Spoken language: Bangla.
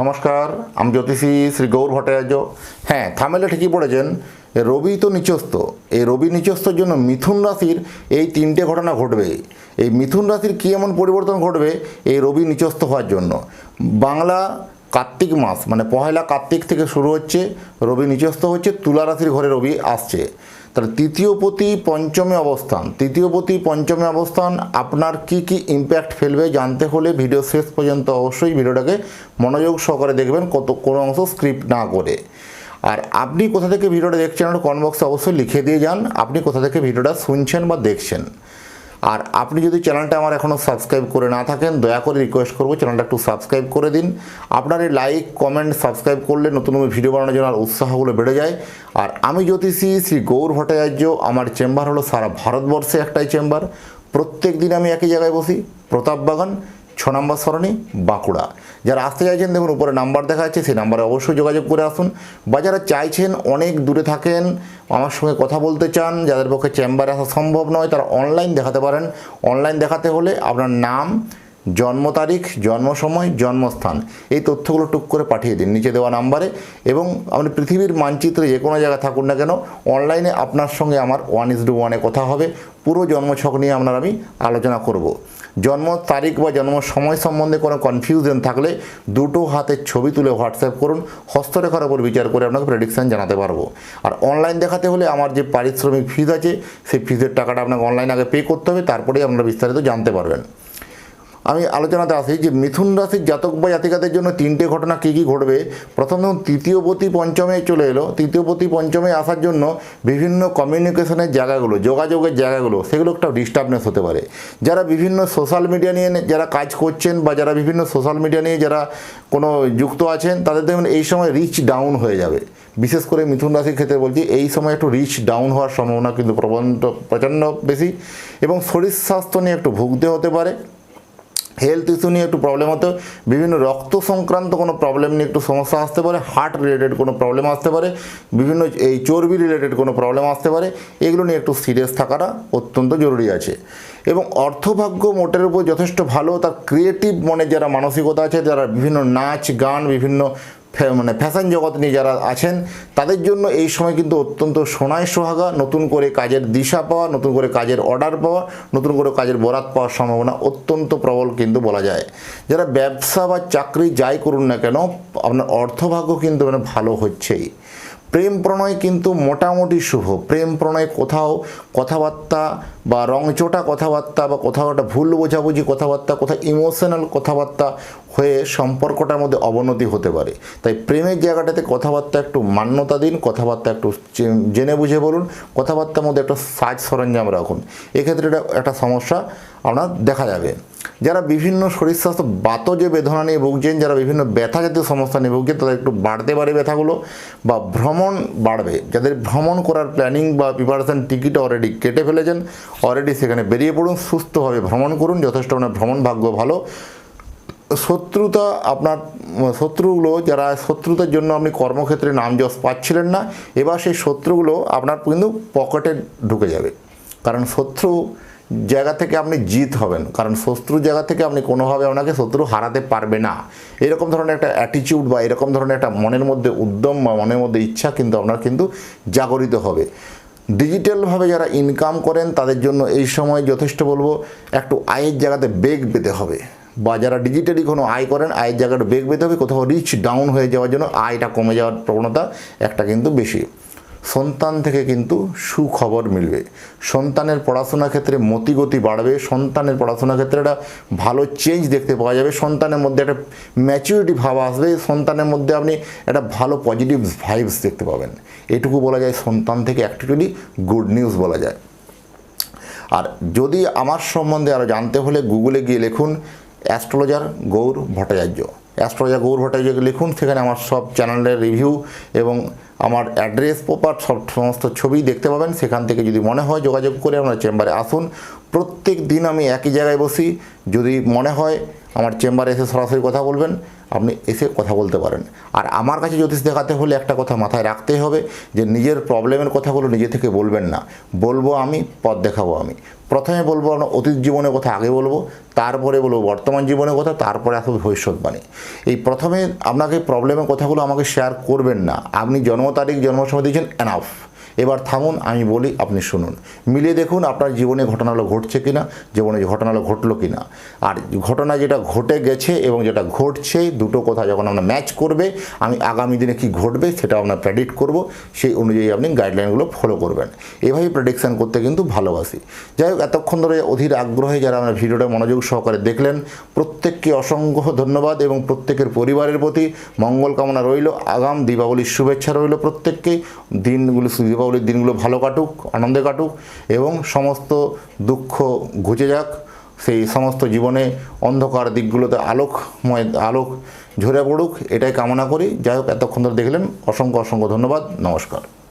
নমস্কার, আমি জ্যোতিষী শ্রী গৌর ভট্টাচার্য। হ্যাঁ থামেলে ঠিকই পড়েছেন রবি তো নিচস্ত এই রবি নিচস্তর জন্য মিথুন রাশির এই তিনটে ঘটনা ঘটবে। এই মিথুন রাশির কী এমন পরিবর্তন ঘটবে? এই রবি নিচস্ত হওয়ার জন্য। বাংলা কার্তিক মাস মানে পহেলা কার্তিক থেকে শুরু হচ্ছে, রবি নিচস্ত হচ্ছে, তুলা রাশির ঘরে রবি আসছে। তাহলে তৃতীয় প্রতি পঞ্চমে অবস্থান। তৃতীয় প্রতি পঞ্চমে অবস্থান, আপনার কি কি ইম্প্যাক্ট ফেলবে জানতে হলে ভিডিও শেষ পর্যন্ত অবশ্যই ভিডিওটাকে মনোযোগ সহকারে দেখবেন, কত, কোনো অংশ স্ক্রিপ্ট না করে। আর আপনি কোথা থেকে ভিডিওটা দেখছেন কমেন্ট বক্সে অবশ্যই লিখে দিয়ে যান, আপনি কোথা থেকে ভিডিওটা শুনছেন বা দেখছেন। আর আপনি যদি চ্যানেলটা আমার এখনও সাবস্ক্রাইব করে না থাকেন, দয়া করে রিকোয়েস্ট করব চ্যানেলটা একটু সাবস্ক্রাইব করে দিন। আপনার এই লাইক কমেন্ট সাবস্ক্রাইব করলে নতুন নতুন ভিডিও বানানোর জন্য আর উৎসাহগুলো বেড়ে যায়। আর আমি জ্যোতিষী শ্রী গৌর ভট্টাচার্য, আমার চেম্বার হলো সারা ভারতবর্ষে একটাই চেম্বার প্রত্যেক দিন আমি একই জায়গায় বসি। প্রতাপ বাগান ছ নম্বর সরণি, বাঁকুড়া। যারা আসতে চাইছেন, দেখুন, উপরে নাম্বার দেখা যাচ্ছে, সেই নাম্বারে অবশ্যই যোগাযোগ করে আসুন। বা যারা চাইছেন, অনেক দূরে থাকেন, আমার সঙ্গে কথা বলতে চান, যাদের পক্ষে চেম্বারে আসা সম্ভব নয়, তারা অনলাইন দেখাতে পারেন। অনলাইন দেখাতে হলে আপনার নাম জন্ম তারিখ, জন্ম সময়, জন্মস্থান। এই তথ্যগুলো টুক করে পাঠিয়ে দিন নিচে দেওয়া নাম্বারে এবং আপনি পৃথিবীর মানচিত্রে যে কোনো জায়গায় থাকুন না কেন, অনলাইনে আপনার সঙ্গে আমার ওয়ান ইস টু ওয়ানে কথা হবে। পুরো জন্মছক নিয়ে আপনার আমি আলোচনা করব। জন্ম তারিখ বা জন্ম সময় সম্বন্ধে কোনো কনফিউশন থাকলে দুটো হাতের ছবি তুলে হোয়াটসঅ্যাপ করুন। হস্তরেখার উপর বিচার করে আপনাকে প্রেডিকশান জানাতে পারব। আর অনলাইন দেখাতে হলে আমার যে পারিশ্রমিক ফিজ আছে, সেই ফিজের টাকাটা আপনাকে অনলাইনে আগে পে করতে হবে, তারপরেই আপনারা বিস্তারিত জানতে পারবেন। আমি আলোচনাতে আসি যে মিথুন রাশির জাতক বা জাতিকাদের জন্য তিনটে ঘটনা কী কী ঘটবে? প্রথম ধরুন তৃতীয়পতি পঞ্চমে চলে এলো। তৃতীয়পতি পঞ্চমে আসার জন্য বিভিন্ন কমিউনিকেশনের জায়গাগুলো, যোগাযোগের জায়গাগুলো, সেগুলো একটা ডিস্টার্বনেস হতে পারে। যারা বিভিন্ন সোশ্যাল মিডিয়া নিয়ে যারা কাজ করছেন বা যারা বিভিন্ন সোশ্যাল মিডিয়া নিয়ে যারা কোনো যুক্ত আছেন, তাদের দেখবেন এই সময় রিচ ডাউন হয়ে যাবে। বিশেষ করে মিথুন রাশির ক্ষেত্রে বলছি, এই সময় একটু রিচ ডাউন হওয়ার সম্ভাবনা কিন্তু প্রবন্ধ প্রচণ্ড বেশি এবং শরীর স্বাস্থ্য নিয়ে একটু ভুগতে হতে পারে। হেলথ ইস্যু নিয়ে একটু প্রবলেম হতে বিভিন্ন রক্ত সংক্রান্ত কোনো প্রবলেম নিয়ে একটু সমস্যা আসতে পারে হার্ট রিলেটেড কোনো প্রবলেম আসতে পারে, বিভিন্ন এই চর্বি রিলেটেড কোনো প্রবলেম আসতে পারে, এগুলো নিয়ে একটু সিরিয়াস থাকাটা অত্যন্ত জরুরি আছে। এবং অর্থভাগ্য মোটের উপর যথেষ্ট ভালো, তার ক্রিয়েটিভ মনে যারা মানসিকতা আছে, যারা বিভিন্ন নাচ, গান, বিভিন্ন মানে ফ্যাশন জগৎ নিয়ে যারা আছেন, তাদের জন্য এই সময় কিন্তু অত্যন্ত সোনায় সোহাগা, নতুন করে কাজের দিশা পাওয়া, নতুন করে কাজের অর্ডার পাওয়া, নতুন করে কাজের বরাত পাওয়ার সম্ভাবনা অত্যন্ত প্রবল কিন্তু বলা যায়। যারা ব্যবসা বা চাকরি যাই করুন না কেন, আপনার অর্থভাগ্য কিন্তু মানে ভালো হচ্ছেই। প্রেম প্রণয় কিন্তু মোটামুটি শুভ। প্রেম প্রণয় কোথাও কথাবার্তা বা রংচোটা কথাবার্তা বা কোথাও একটা ভুল বোঝাবুঝি কথাবার্তা, কোথাও ইমোশনাল কথাবার্তা হয়ে সম্পর্কটার মধ্যে অবনতি হতে পারে। তাই প্রেমের জায়গাটাতে কথাবার্তা একটু মান্যতা দিন, কথাবার্তা একটু জেনে বুঝে বলুন, কথাবার্তার মধ্যে একটা সাজ সরঞ্জাম রাখুন। এক্ষেত্রে এটা, একটা সমস্যা আপনার দেখা যাবে। যারা বিভিন্ন শরীর স্বাস্থ্য বাত যে বেদনা নিয়ে ভুগছেন, যারা বিভিন্ন ব্যথা জাতীয় সমস্যা নিয়ে ভুগছেন, তাদের একটু বাড়তে পারে ব্যথাগুলো বা ভ্রমণ বাড়বে। যাদের ভ্রমণ করার প্ল্যানিং বা প্রিপারেশন টিকিট অলরেডি কেটে ফেলেছেন অলরেডি সেখানে বেরিয়ে পড়ুন, সুস্থভাবে ভ্রমণ করুন, যথেষ্ট আপনার ভ্রমণ ভাগ্য ভালো। শত্রুতা আপনার, শত্রুগুলো যারা, শত্রুতার জন্য আপনি কর্মক্ষেত্রে নাম যশ পাচ্ছিলেন না, এবার সেই শত্রুগুলো আপনার কিন্তু পকেটে ঢুকে যাবে। কারণ শত্রু জায়গা থেকে আপনি জিত হবেন, কারণ শত্রু জায়গা থেকে আপনি কোনোভাবে আপনাকে শত্রু হারাতে পারবে না। এরকম ধরনের একটা অ্যাটিটিউড বা এরকম ধরনের একটা মনের মধ্যে উদ্যম বা মনের মধ্যে ইচ্ছা কিন্তু আপনার কিন্তু জাগরিত হবে। ডিজিটালভাবে যারা ইনকাম করেন, তাদের জন্য এই সময় যথেষ্ট বলব, একটু আয়ের জায়গাতে বেগ পেতে হবে। বা যারা ডিজিটালি কোনো আয় করেন, আয়ের জায়গাটা বেগ পেতে হবে, কোথাও রিচ ডাউন হয়ে যাওয়ার জন্য আয়টা কমে যাওয়ার প্রবণতা একটা কিন্তু বেশি। সন্তান থেকে কিন্তু সুখবর মিলবে। সন্তানের পড়াশোনা ক্ষেত্রে মতিগতি বাড়বে, সন্তানের পড়াশোনা ক্ষেত্রে একটা ভালো চেঞ্জ দেখতে পাওয়া যাবে, সন্তানের মধ্যে একটা ম্যাচুরিটি ভাব আসবে, সন্তানের মধ্যে আপনি একটা ভালো পজিটিভ ভাইবস দেখতে পাবেন। এটুকু বলা যায় সন্তান থেকে অ্যাকচুয়ালি গুড নিউজ বলা যায়। আর যদি আমার সম্বন্ধে আরও জানতে হলে গুগলে গিয়ে লিখুন অ্যাস্ট্রোলজার গৌর ভট্টাচার্য। অ্যাস্ট্রোলজার গৌর ভট্টাচার্যকে লিখুন, সেখানে আমার সব চ্যানেলের রিভিউ এবং আমার অ্যাড্রেস প্রপার সব সমস্ত ছবি দেখতে পাবেন। সেখান থেকে যদি মনে হয় যোগাযোগ করে আপনার চেম্বারে আসুন। প্রত্যেক দিন আমি একই জায়গায় বসি। যদি মনে হয় আমার চেম্বারে এসে সরাসরি কথা বলবেন আপনি এসে কথা বলতে পারেন। আর আমার কাছে জ্যোতিষ দেখাতে হলে একটা কথা মাথায় রাখতেই হবে যে নিজের প্রবলেমের কথাগুলো নিজে থেকে বলবেন না। বলব আমি, পথ দেখাবো আমি। প্রথমে বলব আপনার অতীত জীবনের কথা, আগে বলব, তারপরে বলব বর্তমান জীবনের কথা, তারপরে আসবে ভবিষ্যৎবাণী। এই প্রথমে আপনাকে প্রবলেমের কথাগুলো আমাকে শেয়ার করবেন না। আপনি জন্ম তারিখ জন্ম সময় দিয়েছেন এনাফ এবার থামুন, আমি বলি আপনি শুনুন। মিলিয়ে দেখুন আপনার জীবনে ঘটনাগুলো ঘটছে কিনা, জীবনে ঘটনাগুলো ঘটলো কিনা। আর ঘটনা যেটা ঘটে গেছে এবং যেটা ঘটছে, দুটো কথা যখন আমরা ম্যাচ করবে, আমি আগামী দিনে কি ঘটবে সেটা আপনার প্রেডিক্ট করব, সেই অনুযায়ী আপনি গাইডলাইনগুলো ফলো করবেন। এভাবেই প্রেডিকশান করতে কিন্তু ভালোবাসি। যাই হোক, এতক্ষণ ধরে অধীর আগ্রহে যারা আমরা ভিডিওটা মনোযোগ সহকারে দেখলেন, প্রত্যেককে অসংখ্য ধন্যবাদ এবং প্রত্যেকের পরিবারের প্রতি মঙ্গল কামনা রইল। আগাম দীপাবলির শুভেচ্ছা রইল প্রত্যেককে। দিনগুলো দীপাবলির দিনগুলো ভালো কাটুক, আনন্দে কাটুক এবং সমস্ত দুঃখ ঘুচে যাক। সেই সমস্ত জীবনে অন্ধকার দিকগুলোতে আলোকময় আলোক ঝরে পড়ুক, এটাই কামনা করি। যাই হোক, এতক্ষণ ধরে দেখলেন, অসংখ্য অসংখ্য ধন্যবাদ। নমস্কার।